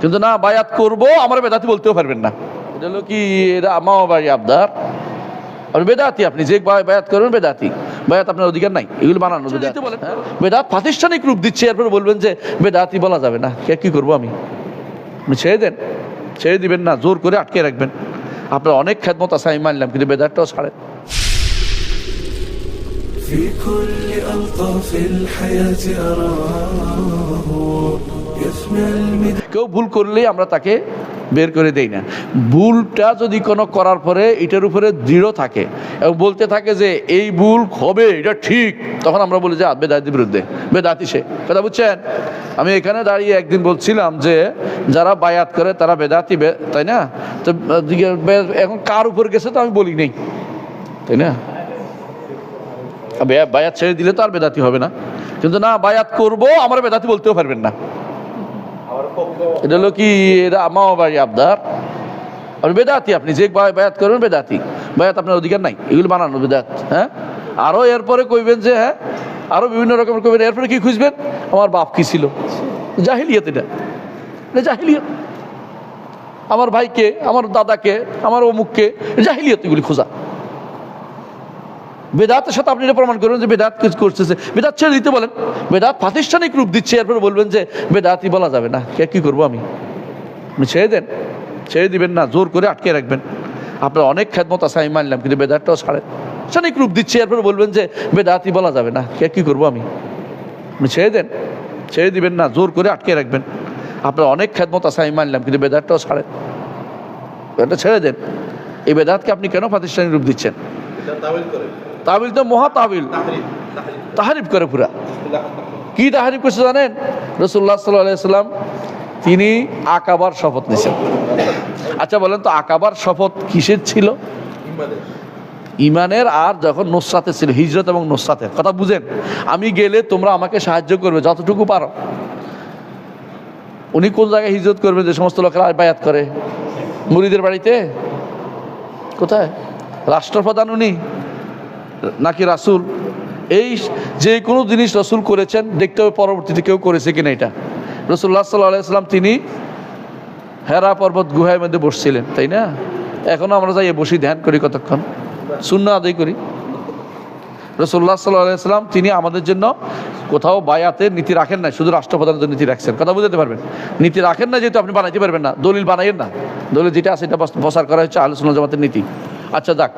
কিন্তু না বায়াত করব আমার বেদাতি বলতেও পারবেন না এটা হলো কি এটা মামা বাড়ি আবদার আর বেদাতি আপনি যে বা- বায়াত করবেন বেদাতি বায়াত আপনার অধিকার নাই এগুলো বানানো বেদাত হ্যাঁ? বেদাত প্রাতিষ্ঠানিক রূপ দিচ্ছে এরপরে বলবেন যে বেদাতি বলা যাবে না কে কি করবো আমি আপনি ছেড়ে দেন ছেড়ে দিবেন না জোর করে আটকে রাখবেন আপনার অনেক খেদমত আছে আমি মানলাম কিন্তু বেদাতটাও ছাড়েন في كل ألطاف الحياة أراه يفنى المدى কেউ ভুল করলেই আমরা তাকে বের করে দেই না। ভুলটা যদি কোনো করার পরে এটার উপরে দৃঢ় থাকে এবং বলতে থাকে যে, এই ভুল হবে, এটা ঠিক, তখন আমরা বলি যে বেদাতির বিরুদ্ধে, বেদাতি সে কথা বুঝছেন? আমি এখানে দাঁড়িয়ে একদিন বলছিলাম যে, যারা বায়াত করে তারা বেদাতি তাই না? তো এখন কার উপর গেছে তো আমি বলি নেই, তাই না? বায়াত ছেড়ে দিলে তো আর বেদাতি হবে না। কিন্তু না, বায়াত করব, আমার বেদাতি বলতেও পারবেন না। এটা হলো কি, এটা মামা বাড়ি আবদার। আর বেদাতি, আপনি যে বায়াত করবেন বেদাতি। বায়াত আপনার অধিকার নাই, এগুলো বানানো বেদাত হ্যাঁ? আরও এরপরে কইবেন যে হ্যাঁ আরও বিভিন্ন রকমের কইবেন, এরপরে কি খুঁজবেন? আমার বাপ কি ছিল? জাহিলিয়ত এটা। এটা জাহিলিয়ত। আমার ভাইকে, আমার দাদাকে, আমার অমুককে, জাহিলিয়ত এগুলি খোঁজা। বেদাতের সাথে আপনি প্রমাণ করবেন যে বেদাত কিছু করতেছে। বেদাত ছেড়ে দিতে বলেন। বেদাত প্রাতিষ্ঠানিক রূপ দিচ্ছে, এরপরে বলবেন যে বেদাতি বলা যাবে না। কে কি করব আমি? আপনি ছেড়ে দেন। ছেড়ে দিবেন না, জোর করে আটকে রাখবেন। আপনার অনেক খেদমত আছে, আমি মানলাম, কিন্তু বেদাতটাও ছাড়েন। প্রাতিষ্ঠানিক রূপ দিচ্ছে, এরপরে বলবেন যে বেদাতি বলা যাবে না। কে কি করব আমি? আপনি ছেড়ে দেন। ছেড়ে দিবেন না, জোর করে আটকে রাখবেন। আপনার অনেক খেদমত আছে, আমি মানলাম, কিন্তু বেদাতটাও ছাড়েন। এটা ছেড়ে দেন। এই বেদাতকে আপনি কেন প্রাতিষ্ঠানিক রূপ দিচ্ছেন? তাবিল তো মহা তাবিল? তাহারিফ করে পুরা। কি তাহারিফ করছে জানেন? রসুল্লাহ সাল্লাম তিনি আকাবার শপথ নিয়েছেন আচ্ছা বলেন তো আকাবার শপথ কিসের ছিল? ইমানের। আর যখন নোসাতে ছিল হিজরত এবং নোসাতে কথা বুঝেন? আমি গেলে তোমরা আমাকে সাহায্য করবে যতটুকু পারো। উনি কোন জায়গায় হিজরত করবে যে সমস্ত লোকেরা বায়াত করে। মুড়িদের বাড়িতে? কোথায়? রাষ্ট্রপ্রধান উনি? নাকি রাসুল? এই যে কোনো জিনিস রসুল করেছেন, দেখতে হবে পরবর্তীতে কেউ করেছে কিনা এটা। রসুল্লাহ সাল্লাহ সাল্লাম তিনি হেরা পর্বত গুহায় মধ্যে বসছিলেন, তাই না? এখনও আমরা যাই, বসি, ধ্যান করি কতক্ষণ। শূন্য আদায় করি। রসুল্লাহ সাল্লাহ সাল্লাম তিনি আমাদের জন্য কোথাও বায়াতের নীতি রাখেন না শুধু রাষ্ট্রপ্রধানের নীতি রাখছেন। কথা বুঝতে পারবেন? নীতি রাখেন না যেহেতু আপনি বানাইতে পারবেন না। দলিল বানাইয়েন না। দলিল যেটা আছে, এটা বস- বসার করা হচ্ছে আলোচনা জামাতের নীতি। আচ্ছা যাক।